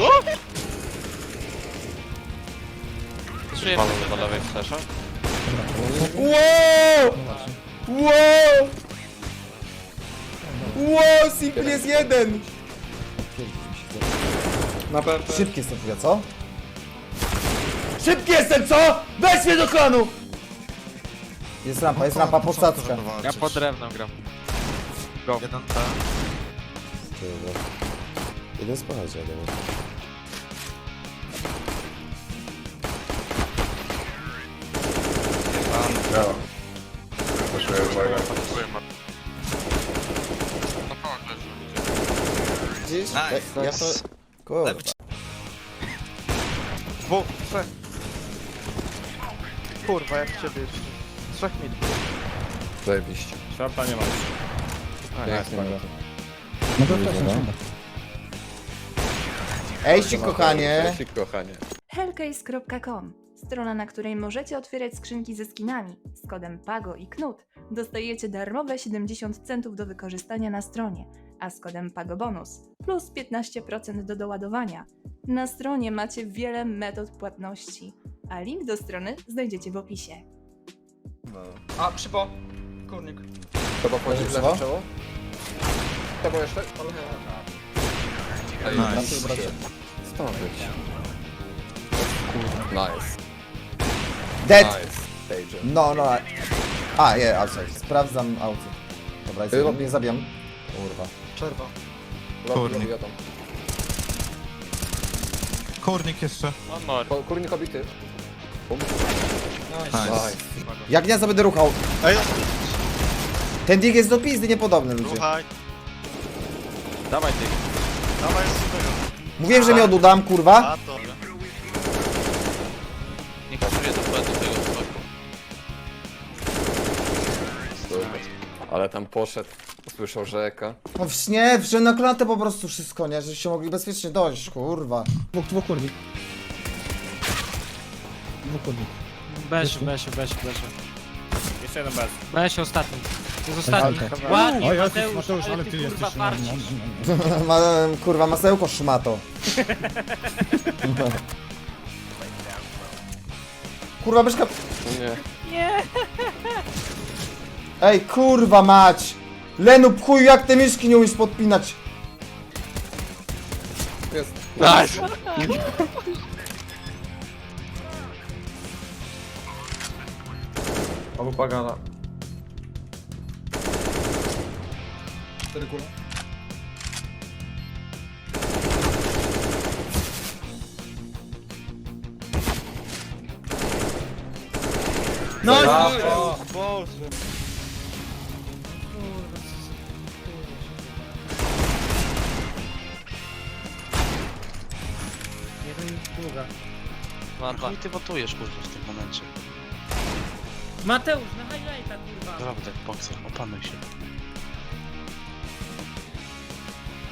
Co? Czuję panu do lewej flesza. Wow! Wow! Wow, Simple jest jeden! Na PP. Szybki jestem chuja, co? Szybki jestem, co? Weź mnie do klanu! Jest rampa, jest rampa, posadzka. Ja pod drewno gram. Jeden T. Jeden spać, ale... Brawo. Poszły, uwaga. Na pałach leży. Widzisz? Nice. Ja to... Kurwa. Dwóch, trzech. Kurwa, jak ciebie jeszcze. Trzech mil. Zajebiście. Szarpa nie ma. Pięknie. No to Ejścik, kochanie. Cześć, kochanie. Hellcase.com Strona, na której możecie otwierać skrzynki ze skinami. Z kodem PAGO i KNUT dostajecie darmowe 70 centów do wykorzystania na stronie, a z kodem PAGO bonus plus 15% do doładowania. Na stronie macie wiele metod płatności, a link do strony znajdziecie w opisie. A, przybo. Kurnik. Chyba wchodzi w czoło? To było jeszcze? Nice. Stąd być. Nice. Dead! Nice. No, no. A, je, outside. Sprawdzam outside. Dobra, jest, nie zabijam. Kurwa. Przerwa. Kurnik. Kurnik. Kurnik jeszcze. On mor. Kurnik obity. Nice. Nice. Jak nie, to będę ruchał. Ej, Ten dig jest do pizdy niepodobny, ludzie. słuchaj. Dawaj ty. Dawaj jeszcze tego. Mówiłem, że mnie odudam, kurwa. A to. Ale tam poszedł. Usłyszał rzeka. No w nie, wziąłem na klatę po prostu wszystko, nie? Żeście mogli bezpiecznie dojść, kurwa. Dwóch, dwóch kurnik. Dwóch kurnik. Besiu, Besiu, Besiu, Besiu. Jeszcze jeden bez. Besiu ostatni. To jest ostatni. Walkę. Ładnie, Oj, oj, Mateusz, Mateusz, ale ale ty ty kurwa jesteś. no, no, farcisz. no. Ma, kurwa, masełko szmato. Kurwa, myszka... Nie. Ej, kurwa mać! Lenu, chuj, jak te myszki nie umiesz podpinać? Jest. Nice! Obu pagana. Cztery kule. No Brawo. Boże. Długa. Ma dwa. I ty wotujesz kurwa w tym momencie. Mateusz, na highlighta kurwa. Naprawdę, bokser, opanuj się.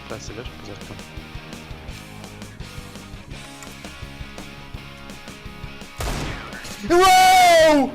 Plecy, wiesz, pozerką. Wow!